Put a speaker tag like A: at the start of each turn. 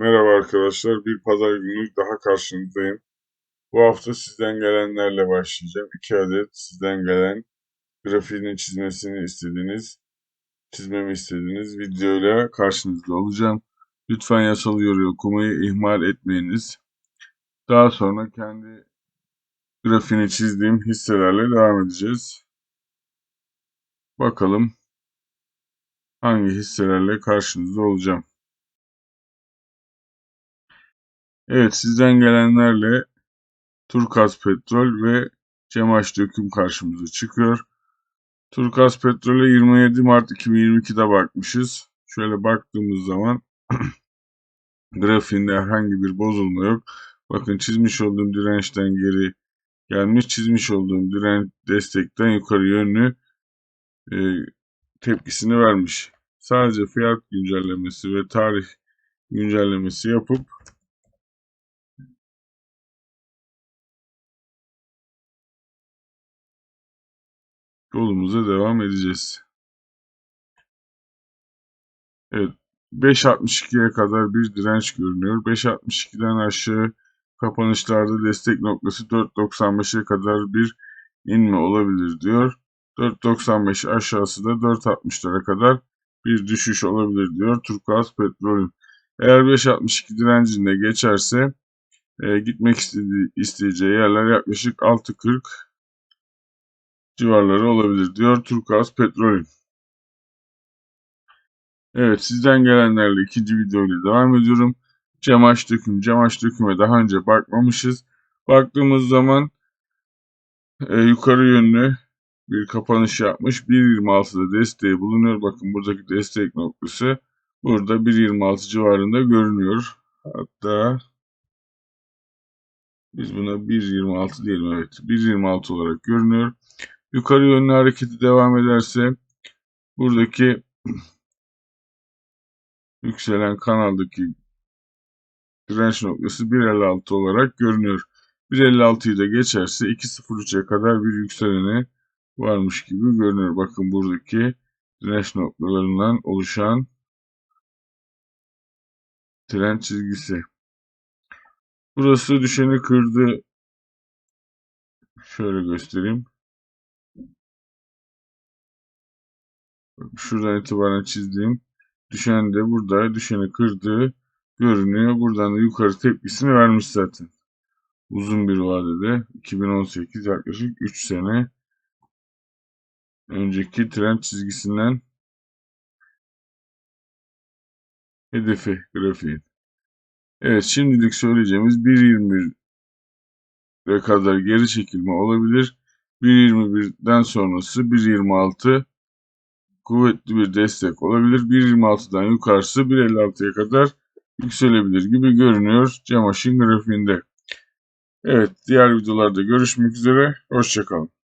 A: Merhaba arkadaşlar. Bir pazar günü daha karşınızdayım. Bu hafta sizden gelenlerle başlayacağım. İki adet sizden gelen grafiğini çizmesini istediğiniz, çizmemi istediğiniz videoyla karşınızda olacağım. Lütfen yasal yoruyu okumayı ihmal etmeyiniz. Daha sonra kendi grafiğini çizdiğim hisselerle devam edeceğiz. Bakalım hangi hisselerle karşınızda olacağım. Evet sizden gelenlerle Turkaz Petrol ve Cemaş Döküm karşımıza çıkıyor. Turkaz Petrol'e 27 Mart 2022'de bakmışız. Şöyle baktığımız zaman grafiğinde herhangi bir bozulma yok. Bakın çizmiş olduğum dirençten geri gelmiş. Çizmiş olduğum direnç destekten yukarı yönlü e, tepkisini vermiş. Sadece fiyat güncellemesi ve tarih güncellemesi yapıp yolumuza devam edeceğiz. Evet 5.62'ye kadar bir direnç görünüyor. 5.62'den aşağı kapanışlarda destek noktası 4.95'e kadar bir inme olabilir diyor. 4.95 aşağısı da 4.60'lara kadar bir düşüş olabilir diyor Turkuaz Petrol'ün. Eğer 5.62 direncinde geçerse e, gitmek istediği, isteyeceği yerler yaklaşık 6.40 civarları olabilir diyor Turkuaz Petrol'ün. Evet sizden gelenlerle ikinci videoyla devam ediyorum. Cemaş döküm, cemaş döküme daha önce bakmamışız. Baktığımız zaman e, yukarı yönlü bir kapanış yapmış. 1.26'da desteği bulunuyor. Bakın buradaki destek noktası burada 1.26 civarında görünüyor. Hatta biz buna 1.26 diyelim evet. 1.26 olarak görünüyor. Yukarı yönlü hareketi devam ederse buradaki yükselen kanaldaki direnç noktası 1.56 olarak görünüyor. 1.56'yı da geçerse 2.03'e kadar bir yükselene varmış gibi görünüyor. Bakın buradaki direnç noktalarından oluşan tren çizgisi. Burası düşeni kırdı. Şöyle göstereyim. Şuradan itibaren çizdiğim düşen de burada düşeni kırdığı görünüyor. Buradan da yukarı tepkisini vermiş zaten. Uzun bir vadede 2018 yaklaşık 3 sene önceki trend çizgisinden hedefi grafiğin. Evet şimdilik söyleyeceğimiz 1.21'e kadar geri çekilme olabilir. 1.21'den sonrası 1.26 kuvvetli bir destek olabilir. 1.26'dan yukarısı 1.56'ya kadar yükselebilir gibi görünüyor Cemaş'ın grafiğinde. Evet diğer videolarda görüşmek üzere. Hoşçakalın.